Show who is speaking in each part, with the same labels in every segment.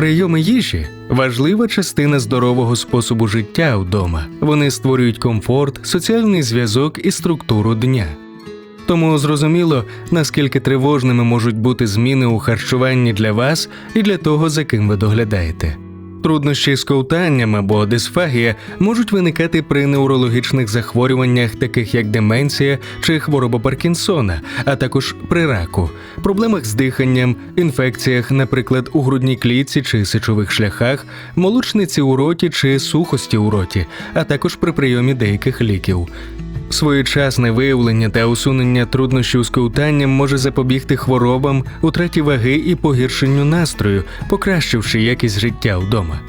Speaker 1: Прийоми їжі важлива частина здорового способу життя вдома. Вони створюють комфорт, соціальний зв'язок і структуру дня. Тому зрозуміло, наскільки тривожними можуть бути зміни у харчуванні для вас і для того, за ким ви доглядаєте. Труднощі з ковтанням або дисфагія можуть виникати при неврологічних захворюваннях, таких як деменція чи хвороба Паркінсона, а також при раку, проблемах з диханням, інфекціях, наприклад, у грудній клітці чи сечових шляхах, молочниці у роті чи сухості у роті, а також при прийомі деяких ліків. Своєчасне виявлення та усунення труднощів з ковтанням може запобігти хворобам, утраті ваги і погіршенню настрою, покращивши якість життя вдома.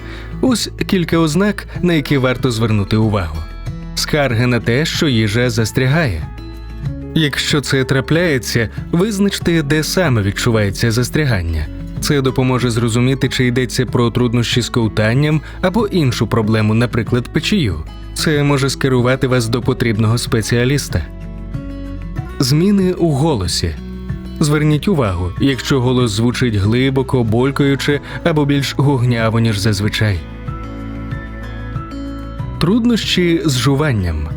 Speaker 1: Ось кілька ознак, на які варто звернути увагу. Скарги на те, що їжа застрягає. Якщо це трапляється, визначте, де саме відчувається застрягання. Це допоможе зрозуміти, чи йдеться про труднощі з ковтанням або іншу проблему, наприклад, печію. Це може скерувати вас до потрібного спеціаліста. Зміни у голосі. Зверніть увагу, якщо голос звучить глибоко, болькаюче або більш гугняво, ніж зазвичай. Труднощі з жуванням.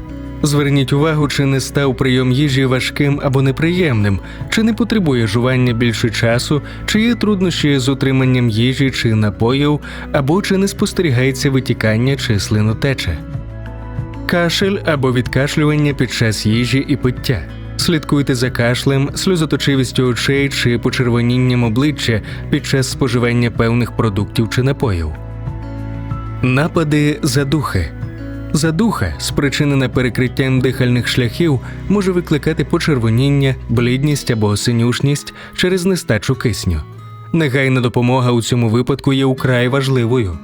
Speaker 1: Зверніть увагу, чи не став прийом їжі важким або неприємним, чи не потребує жування більше часу, чи є труднощі з утриманням їжі чи напоїв, або чи не спостерігається витікання чи слинотеча. Кашель або відкашлювання під час їжі і пиття. Слідкуйте за кашлем, сльозоточивістю очей чи почервонінням обличчя під час споживання певних продуктів чи напоїв. Напади задухи. Задуха, спричинена перекриттям дихальних шляхів, може викликати почервоніння, блідність або синюшність через нестачу кисню. Негайна допомога у цьому випадку є украй важливою.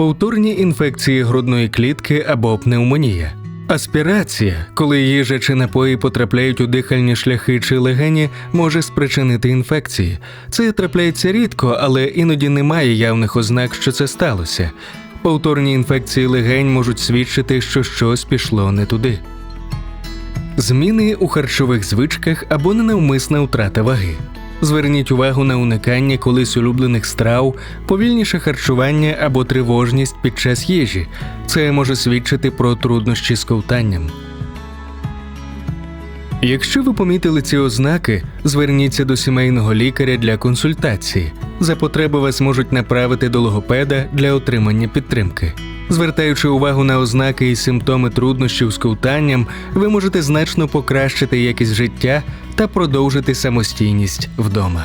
Speaker 1: Повторні інфекції грудної клітки або пневмонія. Аспірація, коли їжа чи напої потрапляють у дихальні шляхи чи легені, може спричинити інфекції. Це трапляється рідко, але іноді немає явних ознак, що це сталося. Повторні інфекції легень можуть свідчити, що щось пішло не туди. Зміни у харчових звичках або ненавмисна втрата ваги. Зверніть увагу на уникання колись улюблених страв, повільніше харчування або тривожність під час їжі. Це може свідчити про труднощі з ковтанням. Якщо ви помітили ці ознаки, зверніться до сімейного лікаря для консультації. За потреби вас можуть направити до логопеда для отримання підтримки. Звертаючи увагу на ознаки і симптоми труднощів з ковтанням, ви можете значно покращити якість життя та продовжити самостійність вдома.